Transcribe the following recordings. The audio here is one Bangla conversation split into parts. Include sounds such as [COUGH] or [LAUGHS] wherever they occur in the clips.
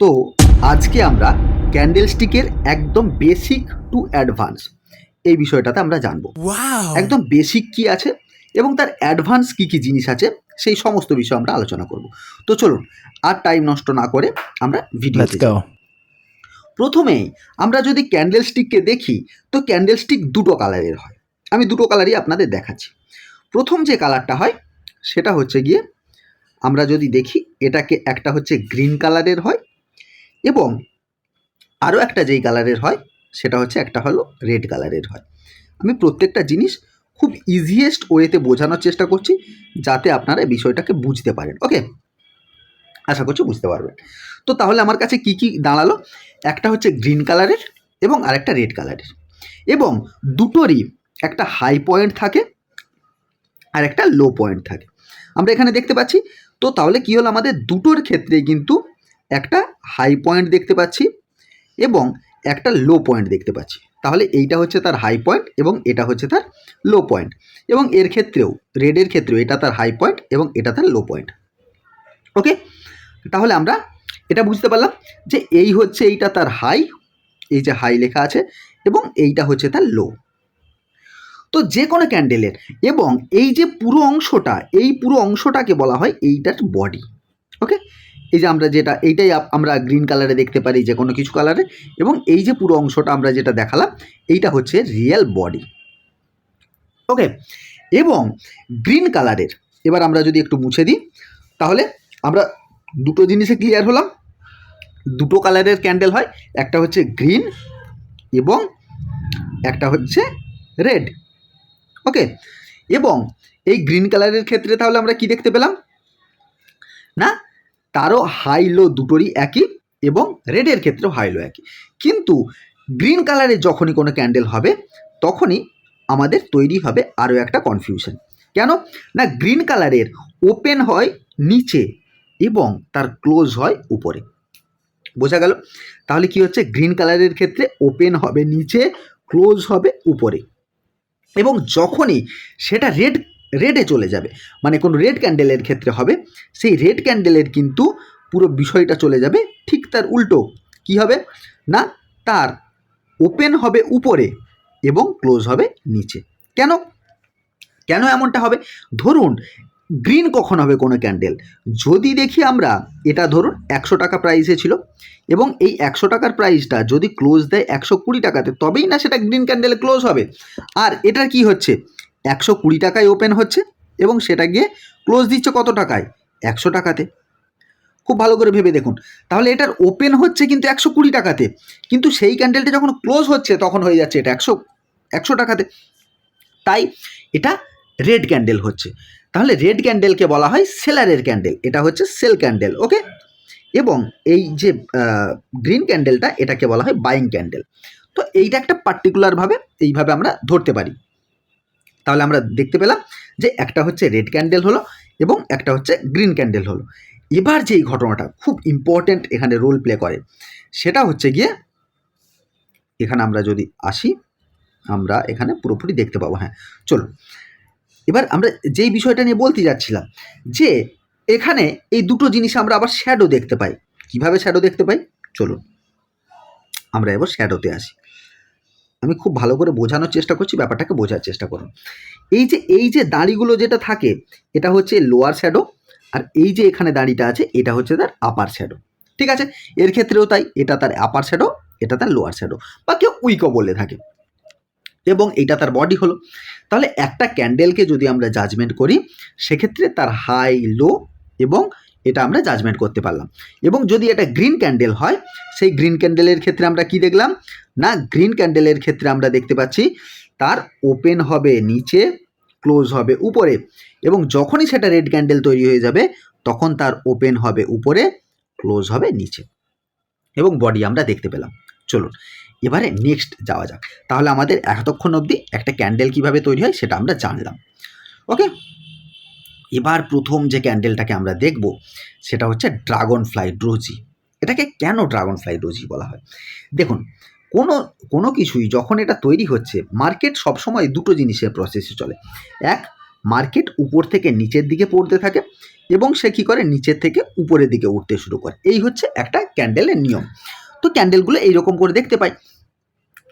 তো আজকে আমরা ক্যান্ডেল স্টিকের একদম বেসিক টু অ্যাডভান্স এই বিষয়টাতে আমরা জানব। একদম বেসিক কি আছে এবং তার অ্যাডভান্স কি কি জিনিস আছে সেই সমস্ত বিষয় আমরা আলোচনা করব। তো চলুন আর টাইম নষ্ট না করে আমরা ভিডিও. প্রথমেই আমরা যদি ক্যান্ডেল স্টিককে দেখি তো ক্যান্ডেল স্টিক দুটো কালারের হয়। আমি দুটো কালারই আপনাদের দেখাচ্ছি। প্রথম যে কালারটা হয় সেটা হচ্ছে গিয়ে আমরা যদি দেখি এটাকে একটা হচ্ছে গ্রিন কালারের হয় এবং আরও একটা যেই কালারের হয়, সেটা হচ্ছে একটা হলো রেড কালারের হয়। আমি প্রত্যেকটা জিনিস খুব ইজিয়েস্ট ওয়েতে বোঝানোর চেষ্টা করছি, যাতে আপনারা বিষয়টাকে বুঝতে পারেন। ওকে আশা করছি বুঝতে পারবেন। তো তাহলে আমার কাছে কি কি দাঁড়াল? একটা হচ্ছে গ্রিন কালারের এবং আরেকটা রেড কালারের এবং দুটোরই একটা হাই পয়েন্ট থাকে আর একটা লো পয়েন্ট থাকে। আমরা এখানে দেখতে পাচ্ছি, তো তাহলে কি হলো? আমাদের দুটোর ক্ষেত্রে কিন্তু একটা হাই পয়েন্ট দেখতে পাচ্ছি এবং একটা লো পয়েন্ট দেখতে পাচ্ছি। তাহলে এইটা হচ্ছে তার হাই পয়েন্ট এবং এটা হচ্ছে তার লো পয়েন্ট এবং এর ক্ষেত্রেও রেডের ক্ষেত্রেও এটা তার হাই পয়েন্ট এবং এটা তার লো পয়েন্ট ওকে তাহলে আমরা এটা বুঝতে পারলাম যে এই হচ্ছে এইটা তার হাই এই যে হাই লেখা আছে এবং এইটা হচ্ছে তার লো তো যে কোনো ক্যান্ডেলের এবং এই যে পুরো অংশটা, এই পুরো অংশটাকে বলা হয় এইটার বডি এই যে আমরা যেটা, এইটাই আমরা গ্রিন কালারে দেখতে পারি যে কোনো কিছু কালারে এবং এই যে পুরো অংশটা আমরা যেটা দেখালাম, এইটা হচ্ছে রিয়েল বডি ওকে এবং গ্রিন কালারের এবার আমরা যদি একটু মুছে দিই, তাহলে আমরা দুটো জিনিসে ক্লিয়ার হলাম। দুটো কালারের ক্যান্ডেল হয়, একটা হচ্ছে গ্রিন এবং একটা হচ্ছে রেড ওকে এবং এই গ্রিন কালারের ক্ষেত্রে তাহলে আমরা কি দেখতে পেলাম? না? তারও হাই লো দুটোরই একই এবং রেডের ক্ষেত্রেও হাই লো একই। কিন্তু গ্রিন কালারে যখনই কোনো ক্যান্ডেল হবে, তখনই আমাদের তৈরি হবে আরও একটা কনফিউশন কেন? না গ্রিন কালারের ওপেন হয় নিচে এবং তার ক্লোজ হয় উপরে। বোঝা গেল? তাহলে কি হচ্ছে? গ্রিন কালারের ক্ষেত্রে ওপেন হবে নিচে ক্লোজ হবে উপরে। এবং যখনই সেটা রেড রেডে চলে যাবে। মানে কোনো রেড ক্যান্ডেলের ক্ষেত্রে হবে। সেই রেড ক্যান্ডেলের কিন্তু পুরো বিষয়টা চলে যাবে ঠিক তার উল্টো। কি হবে? না, তার ওপেন হবে উপরে এবং ক্লোজ হবে নিচে। কেন? কেন এমনটা হবে? ধরুন গ্রিন কখন হবে কোনো ক্যান্ডেল যদি দেখি আমরা, এটা ধরুন একশো টাকা প্রাইসে ছিল এবং এই একশো টাকার প্রাইসটা যদি ক্লোজ দেয় একশো কুড়ি টাকাতে, তবেই না সেটা গ্রিন ক্যান্ডেলে ক্লোজ হবে। আর এটার কি হচ্ছে? একশো কুড়ি টাকায় ওপেন হচ্ছে এবং সেটা গিয়ে ক্লোজ দিচ্ছে কত টাকায়? একশো টাকাতে। খুব ভালো করে ভেবে দেখুন। তাহলে এটার ওপেন হচ্ছে কিন্তু একশো কুড়ি টাকাতে। কিন্তু সেই ক্যান্ডেলটা যখন ক্লোজ হচ্ছে, তখন হয়ে যাচ্ছে এটা একশো একশো টাকাতে। তাই এটা রেড ক্যান্ডেল হচ্ছে। তাহলে রেড ক্যান্ডেলকে বলা হয় সেলারের ক্যান্ডেল এটা হচ্ছে সেল ক্যান্ডেল ওকে এবং এই যে গ্রিন ক্যান্ডেলটা এটাকে বলা হয় বাইং ক্যান্ডেল তো এইটা একটা পার্টিকুলারভাবে এইভাবে আমরা ধরতে পারি। তাহলে আমরা দেখতে পেলাম যে একটা হচ্ছে রেড ক্যান্ডেল হলো এবং একটা হচ্ছে গ্রিন ক্যান্ডেল হলো। এবার যেই ঘটনাটা খুব ইম্পর্ট্যান্ট এখানে রোল প্লে করে, সেটা হচ্ছে গিয়ে এখানে আমরা যদি আসি, আমরা এখানে পুরোপুরি দেখতে পাবো হ্যাঁ চলো এবার আমরা যেই বিষয়টা নিয়ে বলতে যাচ্ছিলাম যে এখানে এই দুটো জিনিস আমরা আবার শ্যাডো দেখতে পাই। কীভাবে শ্যাডো দেখতে পাই? চলুন, আমরা এবার শ্যাডোতে আসি। আমি খুব ভালো করে বোঝানোর চেষ্টা করছি, ব্যাপারটাকে বোঝার চেষ্টা করুন। এই যে এই যে দাড়িগুলো যেটা থাকে, এটা হচ্ছে লোয়ার শ্যাডো আর এই যে এখানে দাড়িটা আছে, এটা হচ্ছে তার আপার শ্যাডো ঠিক আছে? এর ক্ষেত্রেও তাই, এটা তার আপার শ্যাডো এটা তার লোয়ার শ্যাডো বা কেউ উইকো বলে থাকে। এবং এটা তার বডি হলো। তাহলে একটা ক্যান্ডেলকে যদি আমরা জাজমেন্ট করি, সেক্ষেত্রে তার হাই লো এবং এটা আমরা জাজমেন্ট করতে পারলাম। এবং যদি এটা গ্রিন ক্যান্ডেল হয়, সেই গ্রিন ক্যান্ডেলের ক্ষেত্রে আমরা কি দেখলাম? না গ্রিন ক্যান্ডেলের ক্ষেত্রে আমরা দেখতে পাচ্ছি তার ওপেন হবে নিচে ক্লোজ হবে উপরে। এবং যখনই সেটা রেড ক্যান্ডেল তৈরি হয়ে যাবে, তখন তার ওপেন হবে উপরে ক্লোজ হবে নিচে। এবং বডি আমরা দেখতে পেলাম। চলুন, এবারে নেক্সট যাওয়া যাক। তাহলে আমাদের এতক্ষণ অবধি একটা ক্যান্ডেল কীভাবে তৈরি হয় সেটা আমরা জানলাম। ওকে এবার প্রথম যে ক্যান্ডেলটাকে আমরা দেখব, সেটা হচ্ছে ড্রাগন ফ্লাই ড্রোজি এটাকে কেন ড্রাগন ফ্লাই ড্রোজি বলা হয়? দেখুন কোনো কোনো কিছুই যখন এটা তৈরি হচ্ছে মার্কেট সবসময় দুটো জিনিসের প্রসেসে চলে। এক মার্কেট উপর থেকে নিচের দিকে পড়তে থাকে এবং সে কী করে? নিচের থেকে উপরের দিকে উঠতে শুরু করে। এই হচ্ছে একটা ক্যান্ডেলের নিয়ম। তো ক্যান্ডেলগুলো এইরকম করে দেখতে পাই।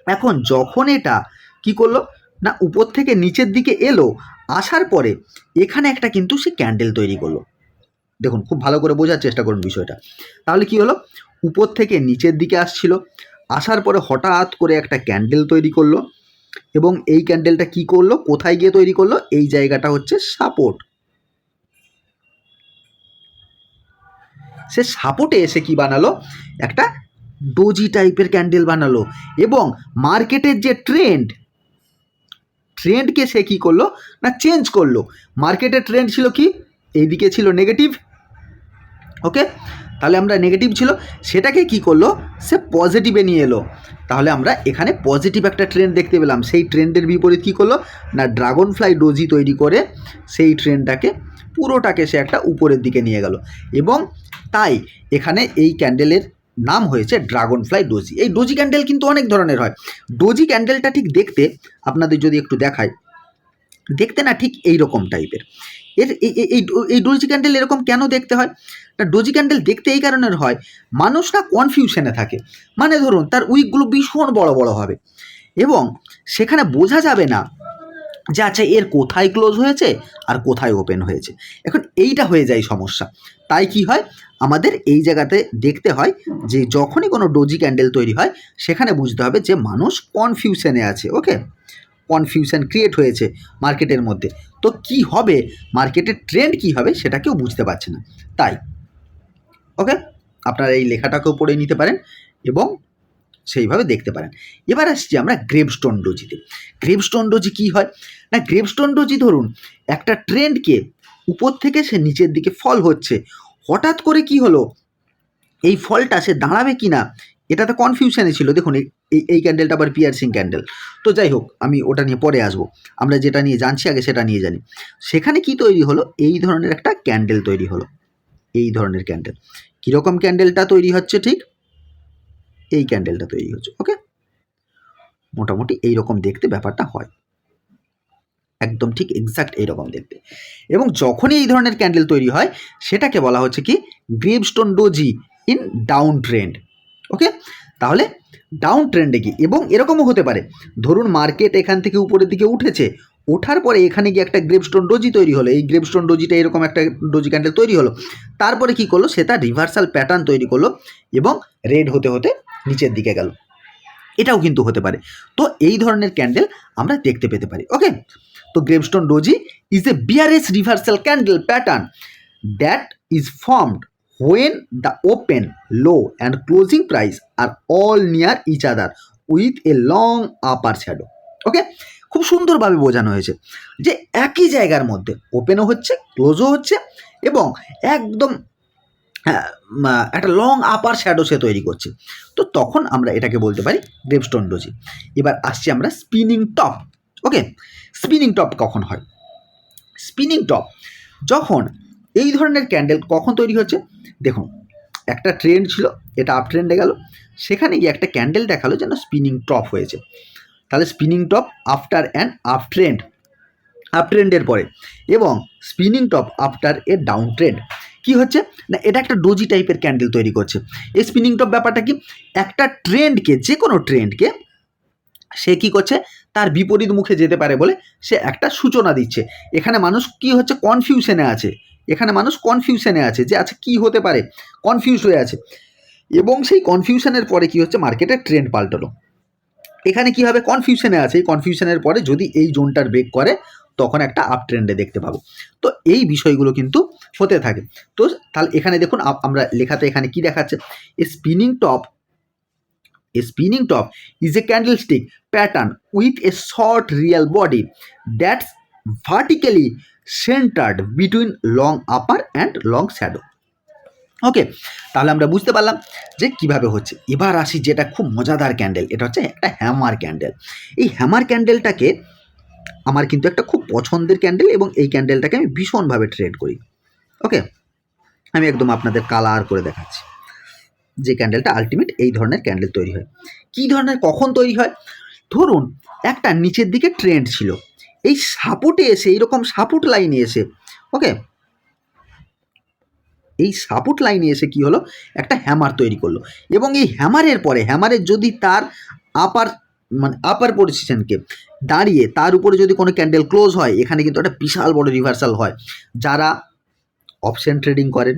এখন যখন এটা কি করল? না, উপর থেকে নিচের দিকে এলো, আসার পরে এখানে একটা কিন্তু সে ক্যান্ডেল তৈরি করল। দেখুন, খুব ভালো করে বোঝার চেষ্টা করুন বিষয়টা। তাহলে কি হলো? উপর থেকে নিচের দিকে আসছিল। আসার পরে হঠাৎ করে একটা ক্যান্ডেল তৈরি করল এবং এই ক্যান্ডেলটা কি করল? কোথায় গিয়ে তৈরি করল? এই জায়গাটা হচ্ছে সাপোর্ট। সে সাপোর্টে এসে কি বানালো? একটা ডোজি টাইপের ক্যান্ডেল বানালো এবং মার্কেটের যে ট্রেন্ড, ট্রেন্ডকে সে কি করল? না, চেঞ্জ করল। মার্কেটের ট্রেন্ড ছিল কি? এইদিকে ছিল নেগেটিভ, ওকে? তাহলে আমরা নেগেটিভ ছিল, সেটাকে কি করল? সে পজিটিভে নিয়ে এলো। তাহলে আমরা এখানে পজিটিভ একটা ট্রেন্ড দেখতে পেলাম। সেই ট্রেন্ডের বিপরীত কী করল? না ড্রাগন ফ্লাই ডোজি তৈরি করে সেই ট্রেনটাকে পুরোটাকে সে একটা উপরের দিকে নিয়ে গেল। এবং তাই এখানে এই ক্যান্ডেলের নাম হয়েছে ড্রাগন ফ্লাই ডোজি এই ডোজি ক্যান্ডেল কিন্তু অনেক ধরনের হয়। ডোজি ক্যান্ডেলটা ঠিক দেখতে আপনাদের যদি একটু দেখায় দেখতে না ঠিক এই রকম টাইপের এর এই, এই- ডোজি ক্যান্ডেল এরকম কেন দেখতে হয়? না ডোজি ক্যান্ডেল দেখতে এই কারণের হয়, মানুষ না কনফিউশনে থাকে। মানে ধরুন, তার উইকগুলো ভীষণ বড় বড় হবে। এবং সেখানে বোঝা যাবে না যে আচ্ছা এর কোথায় ক্লোজ হয়েছে আর কোথায় ওপেন হয়েছে। এখন এইটা হয়ে যায় সমস্যা। তাই কি হয়? আমাদের এই জায়গাতে দেখতে হয় যে যখনই কোনো ডোজি ক্যান্ডেল তৈরি হয়, সেখানে বুঝতে হবে যে মানুষ কনফিউশনে আছে ওকে কনফিউশন ক্রিয়েট হয়েছে মার্কেটের মধ্যে। তো কি হবে? মার্কেটের ট্রেন্ড কি হবে সেটা কেউ বুঝতে পারছে না। তাই ওকে আপনারা এই লেখাটাকেও পড়ে নিতে পারেন এবং সেইভাবে দেখতে পারেন। এবার আসছি আমরা গ্রেভস্টোন ডোজিতে গ্রেভস্টোন ডোজি কী হয়? না গ্রেভস্টোন ডোজি ধরুন, একটা ট্রেন্ডকে উপর থেকে সে নিচের দিকে ফল হচ্ছে। হঠাৎ করে কি হলো? এই ফলটা সে দাঁড়াবে কি না এটাতে কনফিউশনে ছিল। দেখুন, এই- এই ক্যান্ডেলটা আবার পিয়ার্সিং ক্যান্ডেল তো যাই হোক, আমি ওটা নিয়ে পরে আসব। আমরা যেটা নিয়ে জানছি, আগে সেটা নিয়ে জানি। সেখানে কি তৈরি হলো? এই ধরনের একটা ক্যান্ডেল তৈরি হলো। এই ধরনের ক্যান্ডেল কীরকম ক্যান্ডেলটা তৈরি হচ্ছে ঠিক? এই ক্যান্ডেলটা তৈরি হচ্ছে ওকে মোটামুটি এই রকম দেখতে ব্যাপারটা হয়। একদম ঠিক এক্সাক্ট এইরকম দেখতে। এবং যখনই এই ধরনের ক্যান্ডেল তৈরি হয়, সেটাকে বলা হচ্ছে কি? Gravestone doji in down trend okay তাহলে ডাউন ট্রেন্ডে কি এবং এরকমও হতে পারে। ধরুন মার্কেট এখান থেকে উপরের দিকে উঠেছে, ওঠার পরে এখানে গিয়ে একটা গ্রেভস্টোন ডোজি তৈরি হলো। এই গ্রেভস্টোন ডোজিটা এরকম একটা ডোজি ক্যান্ডেল তৈরি হলো। তারপরে কি করল? সে তার রিভার্সাল প্যাটার্ন তৈরি করল এবং রেড হতে হতে নিচের দিকে গেল। এটাও কিন্তু হতে পারে। তো এই ধরনের ক্যান্ডেল আমরা দেখতে পেতে পারি। ওকে তো gravestone doji is a bearish reversal candle pattern that is formed when the open low and closing price are all near each other with a long upper shadow okay খুব সুন্দরভাবে বোঝানো হয়েছে যে একই জায়গার মধ্যে ওপেনও হচ্ছে ক্লোজও হচ্ছে এবং একদম একটা লং আপার শ্যাডো সে তৈরি করছে। তো তখন আমরা এটাকে বলতে পারি গ্রেভস্টোন ডোজি এবার আসছি আমরা spinning top okay spinning top কখন হয়? স্পিনিং টপ যখন এই ধরনের ক্যান্ডেল কখন তৈরি হচ্ছে দেখুন, একটা ট্রেন্ড ছিল, এটা আপ ট্রেন্ডে গেল। সেখানে গিয়ে একটা ক্যান্ডেল দেখাল যেন স্পিনিং টপ হয়েছে। তাহলে spinning top after and up trend up ট্রেন্ডের পরে। এবং spinning top after a down trend কি হচ্ছে? না, এটা একটা ডোজি টাইপের ক্যান্ডেল তৈরি করছে। এই স্পিনিং টপ ব্যাপারটা কি? একটা ট্রেন্ডকে যে কোনো ট্রেন্ডকে সে কি করছে? তার বিপরীত মুখে যেতে পারে বলে সে একটা সূচনা দিচ্ছে। এখানে মানুষ কি হচ্ছে? কনফিউশনে আছে। এখানে মানুষ কনফিউশনে আছে যে আচ্ছা কি হতে পারে? কনফিউজ হয়ে আছে। এবং সেই কনফিউশনের পরে কি হচ্ছে? মার্কেটের ট্রেন্ড পাল্টালো। এখানে কি হবে? কনফিউশনে আছে। এই কনফিউশনের পরে যদি এই জোনটার ব্রেক করে, তখন একটা আপ ট্রেন্ডে দেখতে পাবো। তো এই বিষয়গুলো কিন্তু হতে থাকে। তো তাহলে এখানে দেখুন আমরা লেখাতে এখানে কি দেখাচ্ছে? A spinning top a spinning top is a candlestick pattern with a short real body that's vertically centered between long upper and long shadow okay তাহলে আমরা বুঝতে পারলাম যে কীভাবে হচ্ছে। এবার আসি যেটা খুব মজাদার ক্যান্ডেল এটা হচ্ছে একটা হ্যামার ক্যান্ডেল এই হ্যামার ক্যান্ডেলটাকে আমার কিন্তু একটা খুব পছন্দের ক্যান্ডেল এবং এই ক্যান্ডেলটাকে আমি ভীষণভাবে ট্রেড করি। ওকে আমি একদম আপনাদের কালার করে দেখাচ্ছি। যে ক্যান্ডেলটা আলটিমেট এই ধরনের ক্যান্ডেল তৈরি হয়। কী ধরনের, কখন তৈরি হয়? ধরুন একটা নিচের দিকে ট্রেন্ড ছিল। এই সাপোর্টে এসে এইরকম সাপোর্ট লাইনে এসে ওকে এই সাপোর্ট লাইনে এসে কি হলো? একটা হ্যামার তৈরি করল। এবং এই হ্যামারের পরে হ্যামারের যদি তার আপার মানে আপার পজিশনকে দাঁড়িয়ে, তার উপরে যদি কোনো ক্যান্ডেল ক্লোজ হয়, এখানে কিন্তু একটা বিশাল বড় রিভার্সাল হয়। যারা অপশন ট্রেডিং করেন,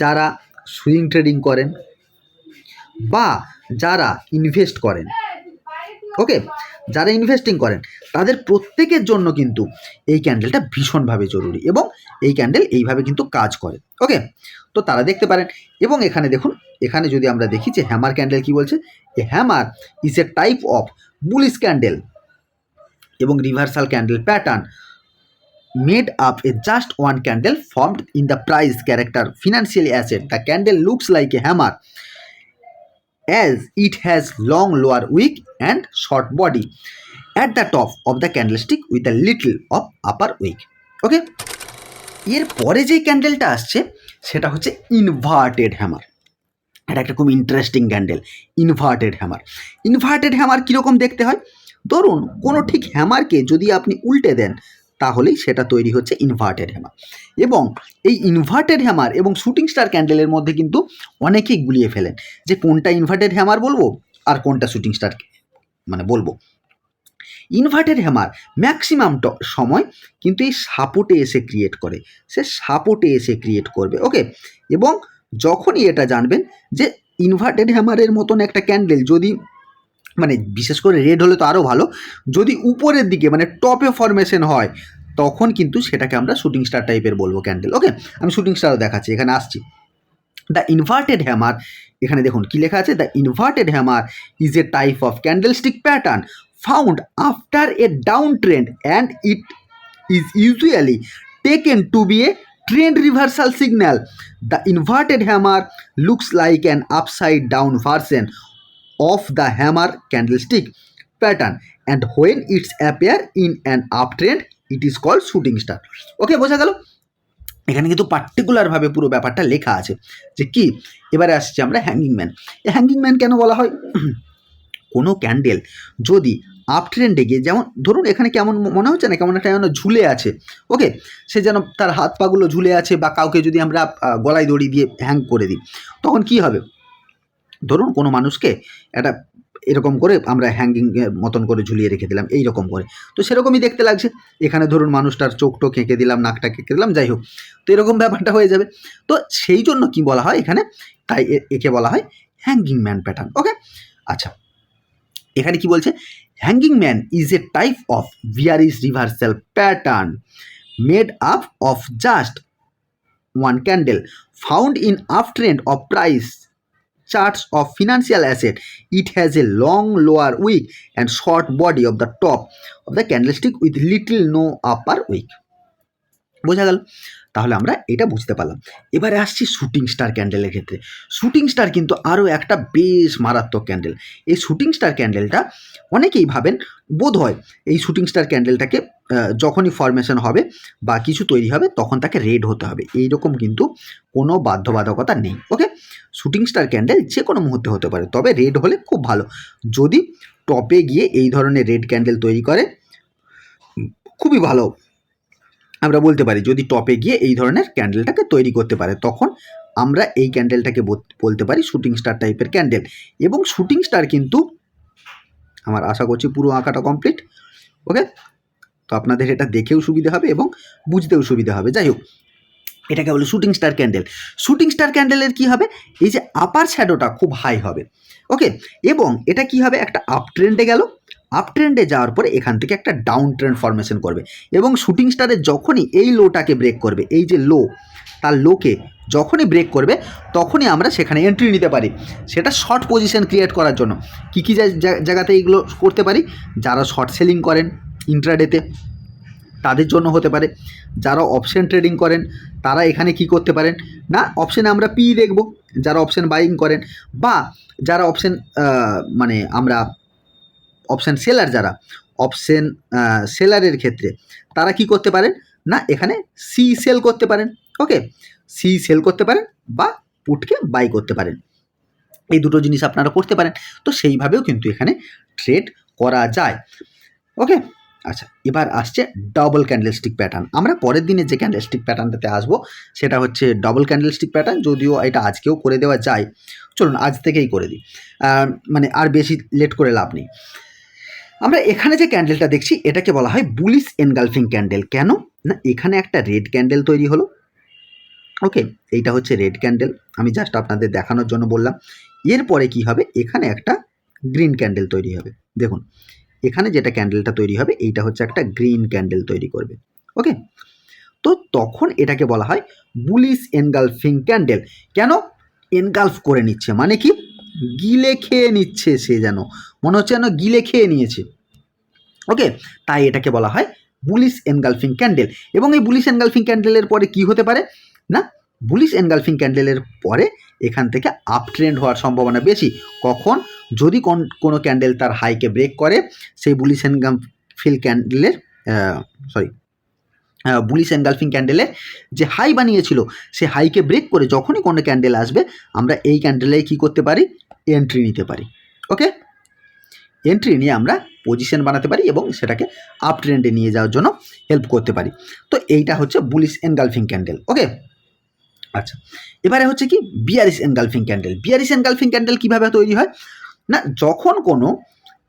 যারা সুইং ট্রেডিং করেন, বা যারা ইনভেস্ট করেন ওকে যারা ইনভেস্টিং করেন, তাদের প্রত্যেকের জন্য কিন্তু এই ক্যান্ডেলটা ভীষণভাবে জরুরি এবং এই ক্যান্ডেল এইভাবে কিন্তু কাজ করে। ওকে তো তারা দেখতে পারেন এবং এখানে দেখুন, এখানে যদি আমরা দেখি যে হ্যামার ক্যান্ডেল কি বলছে? A hammer is a type of bullish candle এবং reversal candle pattern made up a just one candle formed in the price character financial asset the candle looks like a hammer as it has long lower wick and short body at the top of the candlestick with a little of upper wick okay এর পরে যে ক্যান্ডেলটা আসছে, সেটা হচ্ছে ইনভার্টেড হ্যামার এটা একটা খুব interesting candle inverted hammer inverted hammer কীরকম দেখতে হয়? ধরুন, কোনো ঠিক হ্যামারকে যদি আপনি উল্টে দেন তাহলেই সেটা তৈরি হচ্ছে ইনভার্টেড হ্যামার এবং এই ইনভার্টেড হ্যামার এবং শুটিং স্টার ক্যান্ডেলের মধ্যে কিন্তু অনেকেই গুলিয়ে ফেলেন যে কোনটা ইনভার্টেড হ্যামার বলব আর কোনটা শুটিং স্টার মানে বলব। ইনভার্টেড হ্যামার ম্যাক্সিমাম সময় কিন্তু এই সাপোর্টে এসে ক্রিয়েট করে। সে সাপোর্টে এসে ক্রিয়েট করবে ওকে এবং যখনই এটা জানবেন যে ইনভার্টেড হ্যামারের মতন একটা ক্যান্ডেল যদি মানে বিশেষ করে রেড হলে তো আরও ভালো। যদি উপরের দিকে মানে টপে ফরমেশন হয়, তখন কিন্তু সেটাকে আমরা শুটিং স্টার টাইপের বলব ক্যান্ডেল ওকে আমি শুটিং স্টারও দেখাচ্ছি, এখানে আসছি। দ্য ইনভার্টেড হ্যামার এখানে দেখুন কি লেখা আছে? The inverted hammer is a type of candle stick pattern found after a down trend and it is usually taken to be a trend reversal signal the inverted hammer looks like an upside down version of the hammer candlestick pattern. And when it's appear in an uptrend, it is called shooting star. Okay বোঝা গেল? এখানে কিন্তু পার্টিকুলারভাবে পুরো ব্যাপারটা লেখা আছে যে কি? এবারে আসছে আমরা হ্যাঙ্গিং ম্যান হ্যাঙ্গিং ম্যান কেন বলা হয়? [CLEARS THROAT] কোনো ক্যান্ডেল যদি আপ ট্রেন্ডে গিয়ে, যেমন ধরুন এখানে কেমন মনে হচ্ছে না, কেমন একটা যেন ঝুলে আছে ওকে সে যেন তার হাত পাগুলো ঝুলে আছে বা কাউকে যদি আমরা গলায় দড়ি দিয়ে হ্যাং করে দিই, তখন কি হবে? ধরুন কোনো মানুষকে একটা এরকম করে আমরা হ্যাঙ্গিং মতন করে ঝুলিয়ে রেখে দিলাম এই রকম করে। তো সেরকমই দেখতে লাগছে। এখানে ধরুন মানুষটার চোখ টোক এঁকে দিলাম নাকটা কেঁকে দিলাম, যাই হোক। তো এরকম ব্যাপারটা হয়ে যাবে। তো সেই জন্য কি বলা হয় এখানে? তাই একে বলা হয় হ্যাঙ্গিং ম্যান প্যাটার্ন ওকে আচ্ছা। এখানে কি বলছে? Hanging man is a type of bearish reversal pattern made up of just one candle found in up trend of price charts of financial asset. It has a long lower wick and short body of the top of the candlestick with little no upper wick বোঝা গেল? তাহলে আমরা এটা বুঝতে পারলাম। এবারে আসছি শুটিং স্টার ক্যান্ডেলের ক্ষেত্রে। শুটিং স্টার কিন্তু আরও একটা বেশ মারাত্মক ক্যান্ডেল এই শুটিং স্টার ক্যান্ডেলটা অনেকেই ভাবেন বোধ হয় এই শুটিং স্টার ক্যান্ডেলটাকে যখনই ফরমেশন হবে বা কিছু তৈরি হবে তখন তাকে রেড হতে হবে। এই রকম কিন্তু কোনো বাধ্যবাধকতা নেই ওকে শুটিং স্টার ক্যান্ডেল যে কোনো মুহূর্তে হতে পারে, তবে রেড হলে খুব ভালো। যদি টপে গিয়ে এই ধরনের রেড ক্যান্ডেল তৈরি করে, খুবই ভালো। আমরা বলতে পারি, যদি টপে গিয়ে এই ধরনের ক্যান্ডেলটাকে তৈরি করতে পারে, তখন আমরা এই ক্যান্ডেলটাকে বল- বলতে পারি শুটিং স্টার টাইপের ক্যান্ডেল এবং শুটিং স্টার কিন্তু আমার আশা করছি পুরো আঁকাটা কমপ্লিট ওকে তো আপনাদের এটা দেখেও সুবিধা হবে এবং বুঝতেও সুবিধা হবে। যাই হোক, এটাকে বলে shooting star candle shooting star ক্যান্ডেলের কি হবে? এই যে আপার শ্যাডোটা খুব হাই হবে ওকে এবং এটা কি হবে? একটা আপ ট্রেন্ডে গেল আপ ট্রেন্ডে যাওয়ার পরে এখান থেকে একটা ডাউন ট্রেন্ড ফরমেশন করবে এবং শুটিং স্টারে যখনই এই লোটাকে ব্রেক করবে, এই যে লো তার লোকে যখনই ব্রেক করবে, তখনই আমরা সেখানে এন্ট্রি নিতে পারি। সেটা শর্ট পজিশন ক্রিয়েট করার জন্য। কী কী জায়গাতে এইগুলো করতে পারি? যারা শর্ট সেলিং করেন ইন্ট্রাডেতে তাদের জন্য হতে পারে। যারা অপশন ট্রেডিং করেন, তারা এখানে কি করতে পারেন? না অপশানে আমরা পি দেখব, যারা অপশন বাইং করেন, বা যারা অপশন মানে আমরা অপশন সেলার যারা অপশান সেলারের ক্ষেত্রে, তারা কি করতে পারেন? না, এখানে সি সেল করতে পারেন ওকে সি সেল করতে পারেন বা পুটকে বাই করতে পারেন। এই দুটো জিনিস আপনারা করতে পারেন। তো সেইভাবেও কিন্তু এখানে ট্রেড করা যায় ওকে আচ্ছা এবার আসছে ডবল ক্যান্ডেলস্টিক প্যাটার্ন আমরা পরের দিনে যে ক্যান্ডেলস্টিক প্যাটার্নটাতে আসব, সেটা হচ্ছে ডবল ক্যান্ডেলস্টিক প্যাটার্ন যদিও এটা আজকেও করে দেওয়া যায়। চলুন, আজ থেকেই করে দিই। মানে আর বেশি লেট করে লাভ নেই। আমরা এখানে যে ক্যান্ডেলটা দেখছি, এটাকে বলা হয় বুলিশ এনগালফিং ক্যান্ডেল কেন? না, এখানে একটা রেড ক্যান্ডেল তৈরি হলো। ওকে এইটা হচ্ছে রেড ক্যান্ডেল আমি জাস্ট আপনাদের দেখানোর জন্য বললাম। এরপরে কি হবে? এখানে একটা গ্রিন ক্যান্ডেল তৈরি হবে। দেখুন, এখানে যেটা ক্যান্ডেলটা তৈরি হবে, এইটা হচ্ছে একটা গ্রিন ক্যান্ডেল তৈরি করবে। ওকে তো তখন এটাকে বলা হয় বুলিশ এনগালফিং ক্যান্ডেল কেন? এনগালফ করে নিচ্ছে। মানে কি? গিলে খেয়ে নিচ্ছে সে যেন। মনে হচ্ছে যেন গিলে খেয়ে নিয়েছে। ওকে তাই এটাকে বলা হয় বুলিশ এনগালফিং ক্যান্ডেল এবং এই বুলিশ এনগালফিং ক্যান্ডেলের পরে কি হতে পারে? না বুলিশ এনগালফিং ক্যান্ডেলের পরে এখান থেকে আপ ট্রেন্ড হওয়ার সম্ভাবনা বেশি। কখন? যদি কোন, কোনো ক্যান্ডেল তার হাইকে ব্রেক করে, সেই বুলিশ এনগালফিল ক্যান্ডেলের সরি বুলিশ এনগালফিং ক্যান্ডেলে যে হাই বানিয়েছিল, সে হাইকে ব্রেক করে যখনই কোনো ক্যান্ডেল আসবে, আমরা এই ক্যান্ডেলে কি করতে পারি? এন্ট্রি নিতে পারি। ওকে এন্ট্রি নিয়ে আমরা পজিশন বানাতে পারি এবং সেটাকে আপ ট্রেন্ডে নিয়ে যাওয়ার জন্য হেল্প করতে পারি। তো এইটা হচ্ছে বুলিশ এনগালফিং ক্যান্ডেল ওকে আচ্ছা এবারে হচ্ছে কি bearish engulfing candle bearish engulfing candle কীভাবে তৈরি হয়? না, যখন কোনো,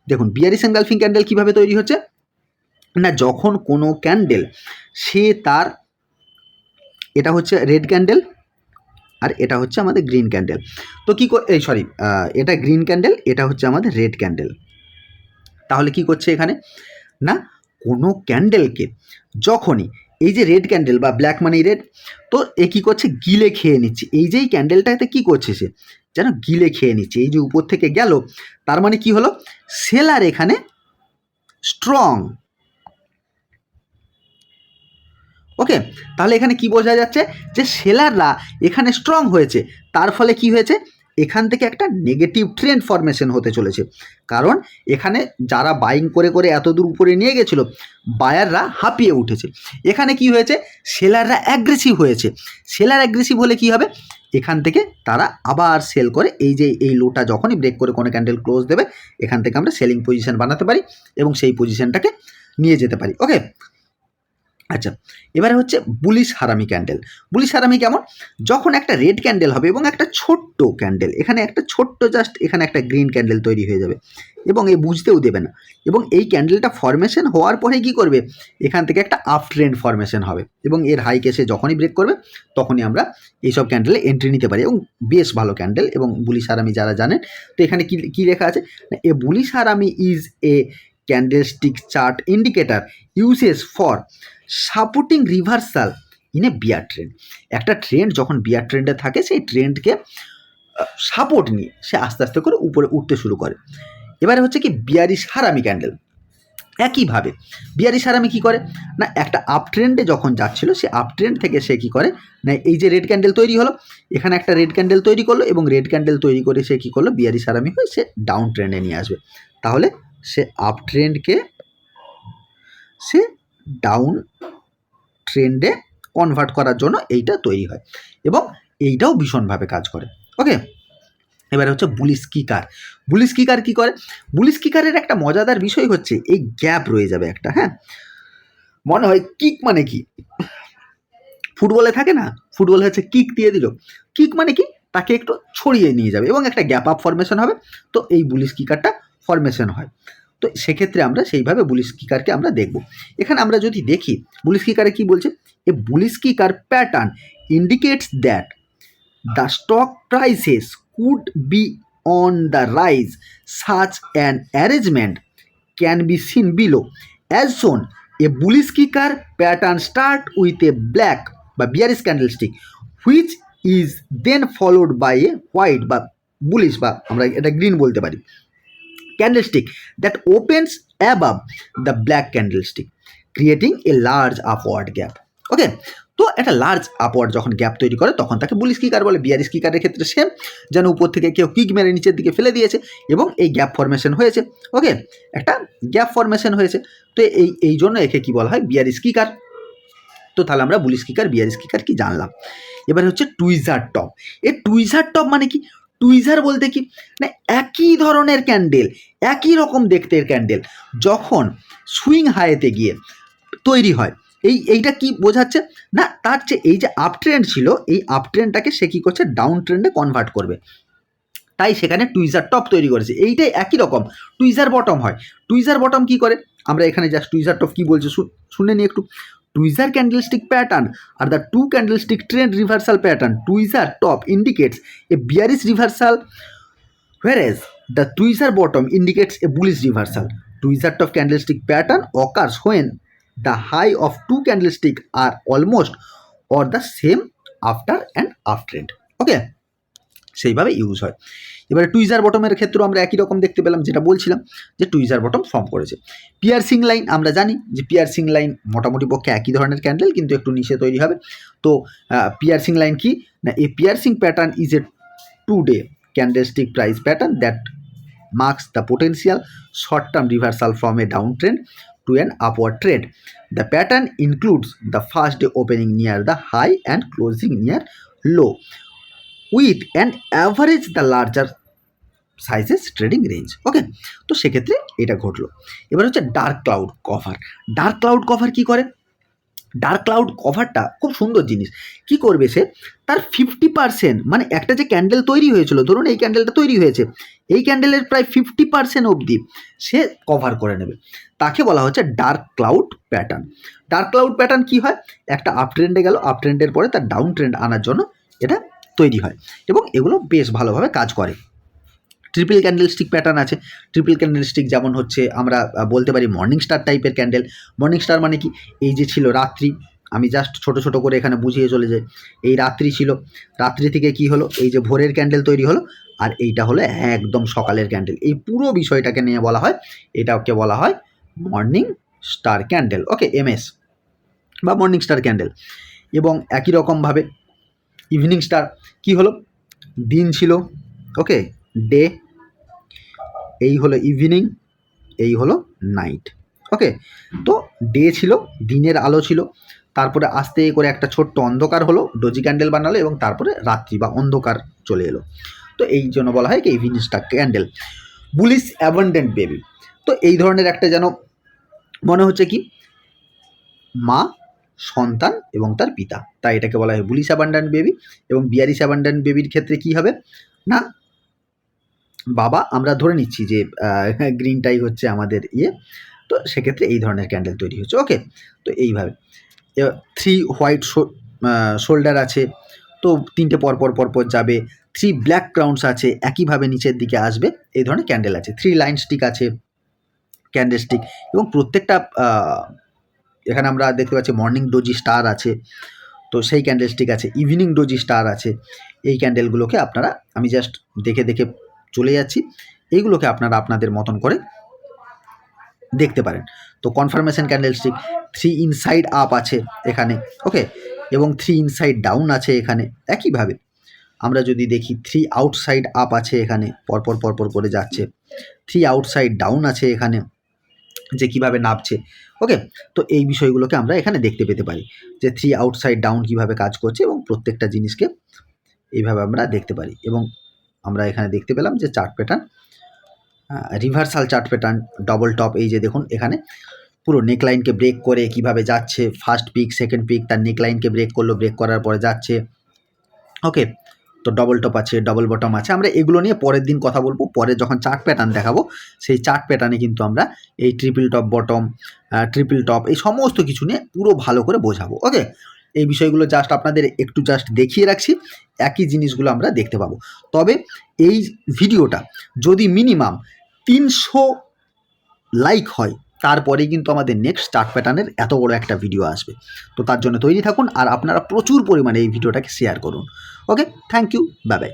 দেখুন বিয়ারিস এনগালফিং ক্যান্ডেল কীভাবে তৈরি হচ্ছে? না, যখন কোনো ক্যান্ডেল সে তার এটা হচ্ছে রেড ক্যান্ডেল আর এটা হচ্ছে আমাদের গ্রিন ক্যান্ডেল তো কী এই সরি এটা গ্রিন ক্যান্ডেল এটা হচ্ছে আমাদের রেড ক্যান্ডেল তাহলে কি করছে এখানে? না, কোনো ক্যান্ডেলকে যখনই এই যে রেড ক্যান্ডেল বা ব্ল্যাক মানি রেড তো এ কী করছে? গিলে খেয়ে নিচ্ছে। এই যে এই ক্যান্ডেলটাতে কী করছে সে? যেন গিলে খেয়ে নিচ্ছে। এই যে উপর থেকে গেল, তার মানে কি হলো? সেলার এখানে স্ট্রং ওকে তাহলে এখানে কি বোঝা যাচ্ছে? যে সেলাররা এখানে স্ট্রং হয়েছে। তার ফলে কি হয়েছে? এখান থেকে একটা নেগেটিভ ট্রেন্ড ফরমেশন হতে চলেছে। কারণ এখানে যারা বাইং করে করে এত দূর উপরে নিয়ে গেছিল বায়াররা হাঁপিয়ে উঠেছে। এখানে কি হয়েছে? সেলাররা অ্যাগ্রেসিভ হয়েছে। সেলার অ্যাগ্রেসিভ হলে কি হবে? এখান থেকে তারা আবার সেল করে। এই যে এই লোটা যখনই ব্রেক করে কোনো ক্যান্ডেল ক্লোজ দেবে, এখান থেকে আমরা সেলিং পজিশন বানাতে পারি এবং সেই পজিশনটাকে নিয়ে যেতে পারি। ওকে আচ্ছা এবারে হচ্ছে bullish harami candle bullish harami কেমন? যখন একটা রেড ক্যান্ডেল হবে এবং একটা ছোট্ট ক্যান্ডেল এখানে একটা ছোট্ট জাস্ট এখানে একটা গ্রিন ক্যান্ডেল তৈরি হয়ে যাবে এবং এ বুঝতেও দেবে না। এবং এই ক্যান্ডেলটা ফরমেশন হওয়ার পরে কি করবে? এখান থেকে একটা আপ ট্রেন্ড ফরমেশন হবে এবং এর হাই কেসে যখনই ব্রেক করবে, তখনই আমরা এইসব ক্যান্ডেলে এন্ট্রি নিতে পারি এবং বেশ ভালো ক্যান্ডেল এবং বুলিশ হারামি যারা জানেন, তো এখানে কি, কী লেখা আছে? A bullish harami is a candlestick chart indicator uses for supporting reversal in a bear trend একটা ট্রেন্ড যখন বিয়ার ট্রেন্ডে থাকে, সেই ট্রেন্ডকে সাপোর্ট নিয়ে সে আস্তে আস্তে করে উপরে উঠতে শুরু করে। এবারে হচ্ছে কি বিয়ারিশ হারামি ক্যান্ডেল একইভাবে বিয়ারিশ হারামি কী করে? না, একটা আপ ট্রেন্ডে যখন যাচ্ছিল, সে আপ ট্রেন্ড থেকে সে কী করে? না, এই যে রেড ক্যান্ডেল তৈরি হলো, এখানে একটা রেড ক্যান্ডেল তৈরি করল এবং রেড ক্যান্ডেল তৈরি করে সে কী করল? বিয়ারিশ হারামি হয়ে সে ডাউন ট্রেন্ডে নিয়ে আসবে। তাহলে সে আপ ট্রেন্ডকে সে ডাউন ট্রেন্ডে কনভার্ট করার জন্য এইটা তৈরি হয়। এবং এইটাও ভীষণভাবে কাজ করে। ওকে এবারে হচ্ছে বুলিশ কিকার বুলিশ কিকার কী করে? বুলিশ কিকারের একটা মজাদার বিষয় হচ্ছে, এই গ্যাপ রয়ে যাবে একটা হ্যাঁ? মনে হয় কিক মানে কি? ফুটবলে থাকে না? ফুটবলে হচ্ছে কিক দিয়ে দিল। কিক মানে কি? তাকে একটু ছড়িয়ে নিয়ে যাবে এবং একটা গ্যাপ আপ ফরমেশন হবে। তো এই বুলিশ কিকারটা ফরমেশন হয়। তো সেক্ষেত্রে আমরা সেইভাবে বুলিশ কিকারকে আমরা দেখব। এখানে আমরা যদি দেখি বুলিশ কিকারে কি বলছে? A bullish kicker pattern indicates that the stock prices could be on the rise such an arrangement can be seen below as shown a bullish kicker pattern start with a black বা bearish candlestick which is then followed by a white বা বুলিশ বা আমরা এটা গ্রিন বলতে পারি। Candlestick that opens above the black candlestick, creating a large upward gap. ওকে তো একটা লার্জ আপওয়ার্ড যখন গ্যাপ তৈরি করে, তখন তাকে বুলিশ কিকার বলে বিয়ারিস কিকারের ক্ষেত্রে সেম যেন উপর থেকে কেউ কিক মেরে নিচের দিকে ফেলে দিয়েছে এবং এই গ্যাপ ফরমেশন হয়েছে। ওকে একটা গ্যাপ ফরমেশন হয়েছে। তো এই এই জন্য একে কি বলা হয়? বিয়ারিস কিকার তো তাহলে আমরা বুলিশ কিকার বিয়ারিস কিকার কি জানলাম? এবারে হচ্ছে টুইজার টপ এই টুইজার টপ মানে কি? টুইজার বলতে কি? না, একই ধরনের ক্যান্ডেল একই রকম দেখতে ক্যান্ডেল যখন সুইং হাইতে গিয়ে তৈরি হয়, এই, এইটা কি বোঝাচ্ছে? না, তার চেয়ে এই যে আপ ট্রেন্ড ছিল, এই আপ ট্রেন্ডটাকে সে কী করছে? ডাউন ট্রেন্ডে কনভার্ট করবে। তাই সেখানে টুইজার টপ তৈরি করেছে। এইটাই একই রকম। টুইজার বটম হয়। টুইজার বটম কি করে? আমরা এখানে জাস্ট টুইজার টপ কি বলছে? শুনে নিই একটু। tweezer candlestick pattern or the two candlestick trend reversal pattern. Tweezer top indicates a bearish reversal whereas the tweezer bottom indicates a bullish reversal. Tweezer top candlestick pattern occurs when the high of two candlestick are almost or the same after and after it. okay. সেইভাবে ইউজ হয়। এবারে টুইজার বটমের ক্ষেত্রেও আমরা একই রকম দেখতে পেলাম, যেটা বলছিলাম যে টুইজার বটম ফর্ম করেছে। পিয়ারসিং লাইন আমরা জানি যে পিয়ারসিং লাইন মোটামুটি পক্ষে একই ধরনের ক্যান্ডেল কিন্তু একটু নিচে তৈরি হবে। তো পিয়ারসিং লাইন কি? না, এই piercing pattern is a two day candle stick price pattern that marks the potential short term reversal from a down trend to an upward trade the pattern includes the first day opening near the high and closing near low with and average the larger sizes trading range. Okay? তো সেক্ষেত্রে এটা ঘটলো। এবার হচ্ছে dark cloud cover. Dark cloud cover কি করে? ডার্ক ক্লাউড কভারটা খুব সুন্দর জিনিস। কি করবে সে? তার ফিফটি পার্সেন্ট মানে একটা যে ক্যান্ডেল তৈরি হয়েছিল, ধরুন এই ক্যান্ডেলটা তৈরি হয়েছে, এই ক্যান্ডেলের প্রায় ফিফটি পার্সেন্ট অবধি সে কভার করে নেবে। তাকে বলা হচ্ছে dark cloud pattern. Dark cloud pattern কি হয়? একটা আপ ট্রেন্ডে গেল আপ ট্রেন্ডের পরে তার ডাউন ট্রেন্ড আনার জন্য এটা তৈরি হয় এবং এগুলো বেশ ভালোভাবে কাজ করে। ট্রিপল ক্যান্ডেলস্টিক প্যাটার্ন আছে। ট্রিপল ক্যান্ডেল ক্যান্ডেলস্টিক যেমন হচ্ছে আমরা বলতে পারি মর্নিং স্টার টাইপের ক্যান্ডেল মর্নিং স্টার মানে কি? এই যে ছিল রাত্রি, আমি জাস্ট ছোট ছোট করে এখানে বুঝিয়ে চলে যাই। এই রাত্রি ছিল, রাত্রি থেকে কি হলো? এই যে ভোরের ক্যান্ডেল তৈরি হলো আর এইটা হলো একদম সকালের ক্যান্ডেল এই পুরো বিষয়টাকে নিয়ে বলা হয়, এটাকে বলা হয় morning star candle okay MS বা মর্নিং স্টার ক্যান্ডেল এবং একই রকমভাবে ইভিনিং স্টার। কি হলো? দিন ছিল, ওকে, ডে, এই হলো ইভিনিং, এই হলো নাইট, ওকে। তো ডে ছিল, দিনের আলো ছিল, তারপরে আস্তে করে একটা ছোট্ট অন্ধকার হলো, ডোজি ক্যান্ডেল বানালো এবং তারপরে রাত্রি বা অন্ধকার চলে এলো। তো এই জন্য বলা হয় কি, evening star candle. Bullish abandoned baby. তো এই ধরনের একটা যেন মনে হচ্ছে কি, মা সন্তান এবং তার পিতা। তাই এটাকে বলা হয় বুলিশ অ্যাবান্ডেন্ট বেবি এবং বিয়ারিশ অ্যাবান্ডেন্ট বেবির ক্ষেত্রে কি হবে? না, বাবা, আমরা ধরে নিচ্ছি যে গ্রিনটাই [LAUGHS] হচ্ছে আমাদের ইয়ে তো সেক্ষেত্রে এই ধরনের ক্যান্ডেল তৈরি হচ্ছে। ওকে তো এইভাবে। থ্রি হোয়াইট শোল্ডার আছে, তো তিনটে পরপর পরপর যাবে। থ্রি ব্ল্যাক ক্রাউন্স আছে, একইভাবে নিচের দিকে আসবে। এই ধরনের ক্যান্ডেল আছে। থ্রি লাইন স্টিক আছে ক্যান্ডেল স্টিক এবং প্রত্যেকটা এখানে আমরা দেখতে পাচ্ছি মর্নিং ডোজি স্টার আছে। তো সেই ক্যান্ডেল স্টিক আছে ইভিনিং ডোজি স্টার আছে। এই ক্যান্ডেলগুলোকে আপনারা, আমি জাস্ট দেখে দেখে চলে যাচ্ছি। এইগুলোকে আপনারা আপনাদের মতন করে দেখতে পারেন। তো confirmation candle stick three inside up আছে এখানে ওকে এবং থ্রি ইনসাইড ডাউন আছে এখানে, একইভাবে। আমরা যদি দেখি থ্রি আউটসাইড আপ আছে এখানে, পরপর পরপর করে যাচ্ছে। থ্রি আউটসাইড ডাউন আছে এখানে, যে কীভাবে নামছে। ওকে তো এই বিষয়গুলোকে আমরা এখানে দেখতে পেতে পারি যে থ্রি আউটসাইড ডাউন কীভাবে কাজ করছে এবং প্রত্যেকটা জিনিসকে এইভাবে আমরা দেখতে পারি এবং আমরা এখানে দেখতে পেলাম যে chart pattern reversal chart pattern double top এই যে দেখুন এখানে পুরো নেকলাইনকে ব্রেক করে কীভাবে যাচ্ছে ফার্স্ট পিক সেকেন্ড পিক তার নেকলাইনকে ব্রেক করল ব্রেক করার পরে যাচ্ছে। ওকে তো ডবল টপ আছে ডবল বটম আছে। আমরা এগুলো নিয়ে পরের দিন কথা বলব, পরে যখন চার্ট প্যাটার্ন দেখাবো, সেই চার্ট প্যাটার্নে কিন্তু আমরা এই triple top bottom triple top এই সমস্ত কিছু নিয়ে পুরো ভালো করে বোঝাবো ওকে এই বিষয়গুলো জাস্ট আপনাদের একটু জাস্ট দেখিয়ে রাখছি, একই জিনিসগুলো আমরা দেখতে পাবো। তবে এই ভিডিওটা যদি মিনিমাম তিনশো লাইক হয় তারপরেই কিন্তু আমাদের নেক্সট স্টার্ট প্যাটার্নের এত বড় একটা ভিডিও আসবে। তো তার জন্য তৈরি থাকুন আর আপনারা প্রচুর পরিমাণে এই ভিডিওটাকে শেয়ার করুন। Okay thank you bye bye